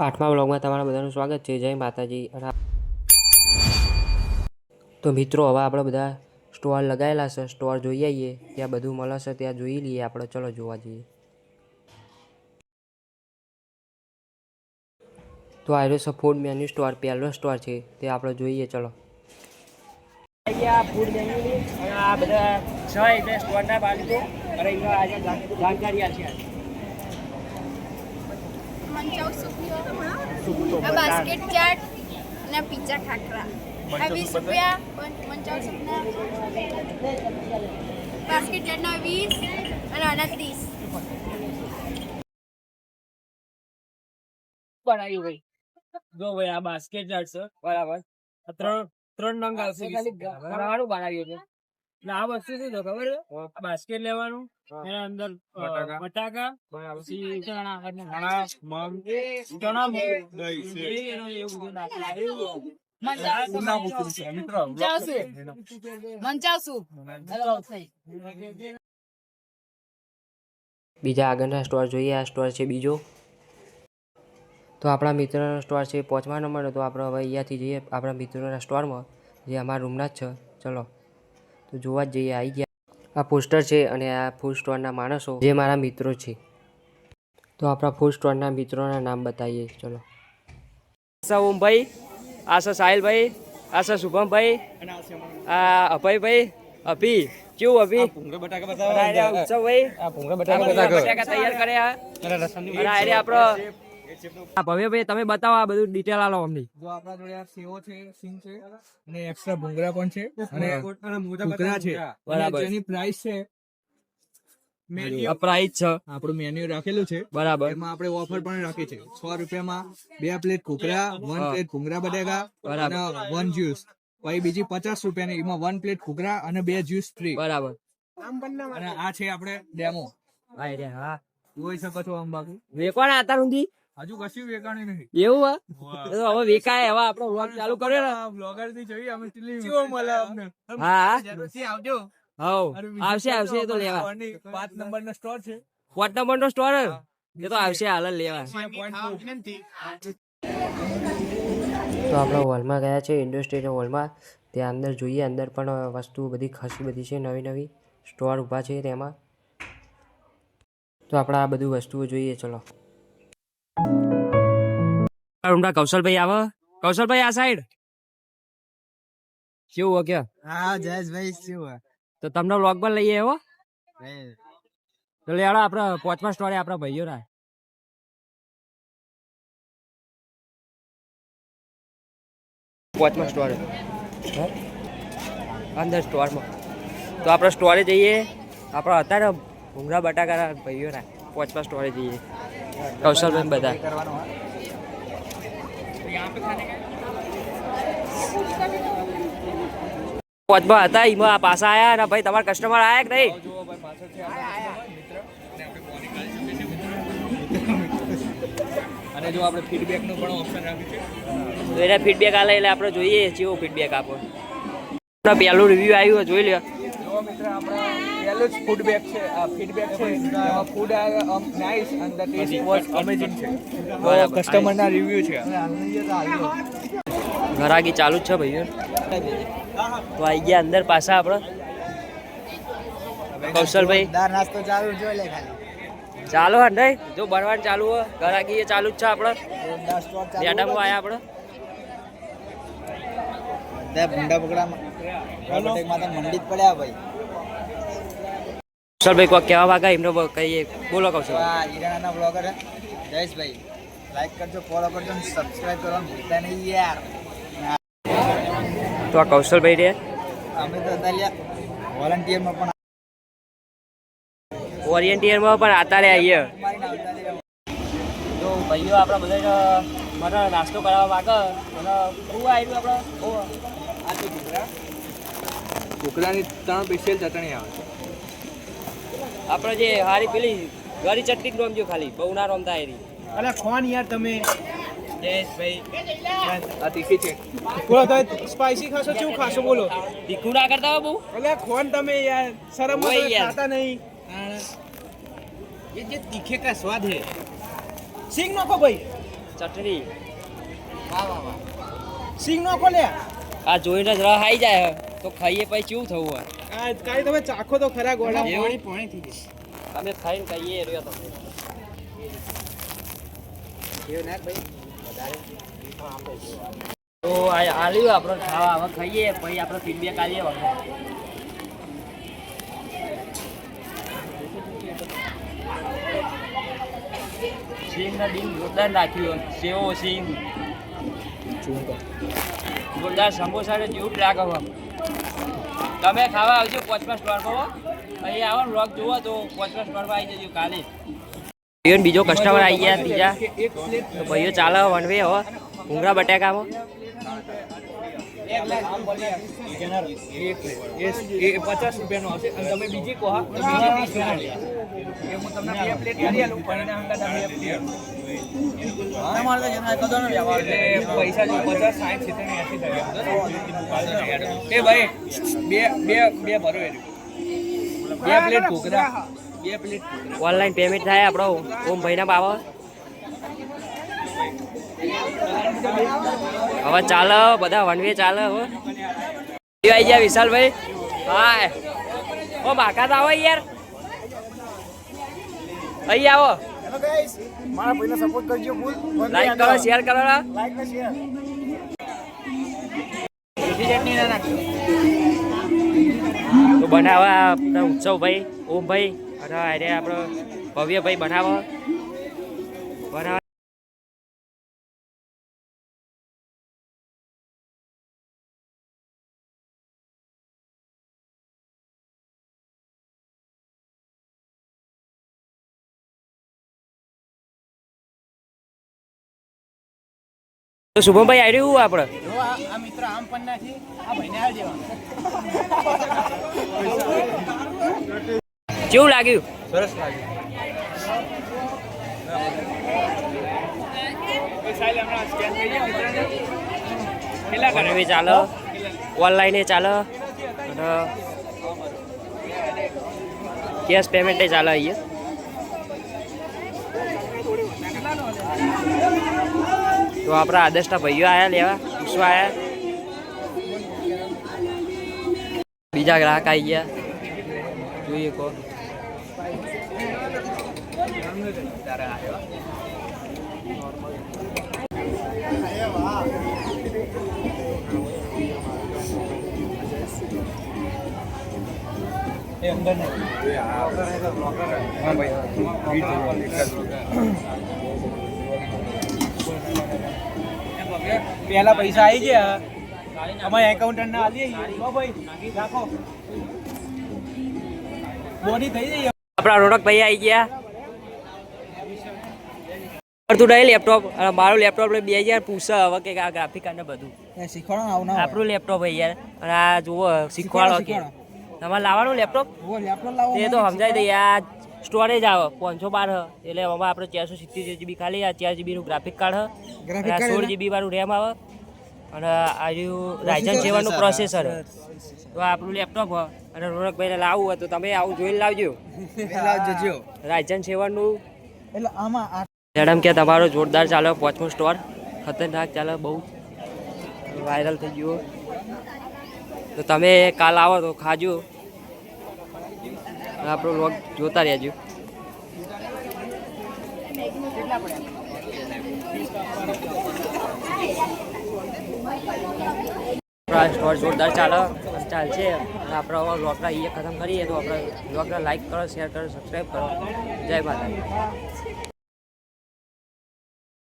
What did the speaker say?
આઠમા બ્લોગમાં તમારા બધાનું સ્વાગત છે. જય માતાજી. તો મિત્રો, હવે આપણે બધા સ્ટોર લગાવેલા છે. સ્ટોર જોઈ આવીએ ત્યાં બધું મળે છે. ત્યાં જોઈ લઈએ આપણે. ચલો જોવા જઈએ. તો આર્યો છે ફૂડ મેન્યુ સ્ટોર પહેલો સ્ટોર છે. તે આપણે જોઈએ. ચલો. જાણકારી બાસ્કેટ ચાટ અને પીઝા ખાખરા આ વીસ રૂપિયા પં- મંચાઉ સુખના. બાસ્કેટ ચાટના વીસ અને આના ત્રીસ. બનાવ્યું ભાઈ. જો ભાઈ આ બાસ્કેટ ચાટ છે બરાબર. ત્રણ ત્રણ નંગ આવશે બનાવવાનું બનાવ્યું છે. આ વસ્તુ શું છે ખબર છે? બાસ્કેટ લેવાનું એના અંદર બટાકા. પછી ચણા મગ ચણા. મગ. બીજા આગળના સ્ટોર જોઈએ આ સ્ટોર છે બીજો. તો આપણા મિત્રનો સ્ટોર છે પાંચમા નંબરનો તો આપણે હવે અહીંયાથી જઈએ આપણા મિત્રોના સ્ટોરમાં જે અમારા રૂમના જ છે. ચલો. તો જોવા જ જઈએ આવી ગયા. આ પોસ્ટર છે અને આ ફૂડ સ્ટોરના માણસો જે મારા મિત્રો છે. તો આપણા ફૂડ સ્ટોરના મિત્રોના નામ બતાવીએ ચલો. આશા ઓમભાઈ આશા સાહિલભાઈ આશા શુભમભાઈ આ અભયભાઈ અભી કેવું અભી? ઉત્સવ બટાકા તૈયાર કર્યા. આપણો ભવ્યભાઈ તમે બતાવો આ બધું ડિટેલ આલો અમને. જો આપણા જોડે આ સેવો છે સિંગ છે અને એક્સ્ટ્રા ભૂંગળા પણ છે અને ઘૂઘરા છે. બરાબર. જેની પ્રાઇસ છે પ્રાઇસ છે. આપણું મેન્યુ રાખેલું છે. બરાબર. એમાં આપણે ઓફર પણ રાખી છે. સો રૂપિયામાં બે પ્લેટ ઘૂઘરા વન પ્લેટ ભૂંગળા બટેકા બરાબર. અને વન જ્યુસ પછી બીજી પચાસ રૂપિયાની એમાં વન પ્લેટ ઘૂઘરા અને બે જ્યુસ ફ્રી બરાબર. અને આ છે આપણે ડેમો જોઈ શકો છો આમ બાકી વેકવાના હતા ઊંધી હજુ કશું વેકાણી નથી એવું હા તો હવે વેકાય. હવે આપણો વ્લોગ ચાલુ કર્યો ને. બ્લોગરથી જોઈએ અમે કેટલી મળે અમને. હા પછી આવજો. હવ. આવશે આવશે તો લેવા. પાંચ નંબર નો સ્ટોર છે. પાંચ નંબર નો સ્ટોર એ તો આવશે હાલ લેવા. તો આપણે હોલમાં ગયા છે ઇન્ડસ્ટ્રીના હોલમાં. ત્યાં અંદર જોઈએ અંદર પણ વસ્તુ બધી ખાસી બધી છે નવી નવી. સ્ટોર ઊભા છે તેમાં. તો આપણે આ બધું વસ્તુઓ જોઈએ ચલો. ઊંડા કૌશલભાઈ આવો. કૌશલભાઈ આ સાઈડ કેવું હો કે? હા જયેશભાઈ શું તો તમને વ્લોગ પર લઈએ હો. તો લેવાડો આપણે પાંચમા સ્ટોરે આપણા ભાઈઓ ના પાંચમા સ્ટોરે અંદર સ્ટોરમાં તો આપણે સ્ટોરે જઈએ. આપણે હતા ને ભૂંગળા બટાકા ભાઈઓ ના પાંચમા સ્ટોરે જઈએ. કૌશલભાઈ બધા. પાંચમા હતા એમાં પાછા આવ્યા ને ભાઈ તમારા કસ્ટમર આયા કે નહીં? અને જો આપણે ફીડબેકનું પણ ઓપ્શન રાખ્યું છે. એને ફીડબેક આલે એટલે આપણે જોઈએ જેવો ફીડબેક આપો. પહેલું રિવ્યુ આવ્યું જોઈ લ્યો. જો મિત્ર આપણે પહેલું જ ફૂડબેક છે ફીડબેક છે એમાં food nice and the taste was amazing છે. બરાબર. કસ્ટમર ના રિવ્યુ છે. ઘરાગી ચાલુ જ છે ભાઈ તો આવી ગયા અંદર પાછા આપણે કૌશલભાઈ નાસ્તો ચાલુ જોઈ લે ખાલી. ચાલો હા નહીં. જો બનવાનું ચાલુ હોય. ઘરાગી એ ચાલુ જ છે આપણે મેડમ આવ્યા આપણે ભૂંડા તો મંડી જ પડ્યા ભાઈ કૌશલભાઈ કોઈ કહેવા વાગા એમને કહીએ બોલો કૌશલ આ ઈરાના બ્લોગર જયેશ જયેશભાઈ લાઈક કરજો ફોલો કરજો અને સબસ્ક્રાઇબ કરવાનું ભૂલતા નહીં યાર. તો આ કૌશલભાઈ રે અમે તો અત્યારે વોલન્ટિયરમાં પણ ઓરિયન્ટિયરમાં પણ આતારે આવીએ. તો ભાઈઓ આપણે બધા મને નાસ્તો કરાવવા માંગે. અને શું આવ્યું આપણે. બહુ આ છે ઘૂઘરા ઘૂઘરાની ત્રણ સ્પેશિયલ ચટણી આવે છે. આપણે જે હારી પેલી ગરી ચટણી જ રમજો ખાલી બહુ ના રમતા એરી અરે કોણ યાર તમે જયેશભાઈ આ તીખી છે બોલો તમે સ્પાઈસી ખાશો શું ખાશો બોલો તીખું ના કરતા હો બહુ એટલે કોણ તમે યાર શરમ ઓય યાર. ખાતા નહીં ये जो तीखे का स्वाद है सिंग नको भाई ચટણી સિંગ નો ખોલે આ જોઈને જ રહ આવી જાય તો ખાઈએ પછી કેવું થવું હોય? આ કાઈ તમે ચાખો તો ખરા ગોળા. પાણી પાણી થઈ અમે ખાઈને કહીએ રહ્યો તો. તો આ આલ્યું આપણે ખાવા. હવે ખાઈએ પછી આપણે ફીડબેક આલીએ હવે. સિંગના ડીમ જોરદાર નાખ્યું સેવો સિંગ જોરદાર સમોસા ને જેવું જ લાગે તમે ખાવા આવજો પોચમા પર અહીં આવો વ્લોગ જુઓ તો પોચમા પર આવી જજો કાલે. ભાઈઓ બીજો કસ્ટમર આવી ગયા ત્રીજા. ભાઈઓ ચાલે વન વે હો. ભૂંગળા બટાકામાં. એ પચાસ રૂપિયાનો હશે અને તમે બીજી કહો બીજી હું તમને બે પ્લેટ કરી આલું. પૈસા જો પચાસ સાઠ એ ભાઈ બે બે પ્લેટ ઘૂઘરા ઓનલાઈન પેમેન્ટ થાય આપણો ઓમ ભાઈના બાવા હવે ચાલો બધા વનવે ચાલે હવે આવી ગયા વિશાલભાઈ. હા ઓ બાકાત આવો યાર. અહીં આવો. મારા ભાઈને સપોર્ટ કરજો ફૂલ લાઈક કરો શેર કરો. લાઈક ને શેર ભાઈ તો બનાવવા આપણા ઉત્સવભાઈ ઓમભાઈ. અને અરે આપણો ભવ્યભાઈ બનાવો. બનાવવા તો શુભમભાઈ આવ્યું આપણે આ આ મિત્ર આમ પણ નાખી આ ભાઈને હાલ દેવા કેવું લાગ્યું? સરસ લાગ્યું ઓનલાઈન ચાલે. ઓનલાઈન ચાલે કેશ પેમેન્ટ ચાલે અહીંયા. તો આપણા આદર્શના ભાઈઓ આયા લેવા પૂછવા આયા. બીજા ગ્રાહક આવી ગયા. જોઈએ કો અંદર નહીં. હા ભાઈ. પહેલા પૈસા આવી ગયા. અમારે એકાઉન્ટન્ટ ના આલીએ ભાઈ રાખો. બોડી થઈ જઈએ આપણા રોનક ભાઈ આવી ગયા. તું નહીં લેપટોપ મારું લેપટોપ બે હજાર પૂછે હવે કે આ ગ્રાફિક કાર્ડ ને બધું. શીખવાડો આવું આપણું લેપટોપ ભાઈ યાર. અને આ જુઓ શીખવાડો કે. તમારે લાવવાનું લેપટોપ એ તો સમજાય દઈએ આ સ્ટોરેજ આવે પાંચસો બાર હ. એટલે એમાં આપણે ચારસો સિત્તેર જીબી ખાલી આ ચાર જીબીનું ગ્રાફિક કાર્ડ હ. અને સોળ જીબી વાળું રેમ આવે. અને આજુ રાયઝન સેવનનું પ્રોસેસર તો આપણું લેપટોપ હ. અને રોનકભાઈને લાવવું હોય તો તમે આવું જોઈને લાવજો. જજો રાયઝન સેવનનું એટલે આમાં મેડમ કે તમારો જોરદાર ચાલે પાંચમો સ્ટોર ખતરનાક ચાલે બહુ. વાયરલ થઈ ગયો. તો તમે કાલ આવો તો ખાજો. આપણો વ્લોગ જોતા રહેજો. સ્ટોર જોરદાર ચાલે, ચાલશે. આપણે હવે વ્લોગના અહીંયા ખતમ કરીએ તો આપણે વ્લોગને લાઈક કરો શેર કરો સબસ્ક્રાઈબ કરો. જય માતા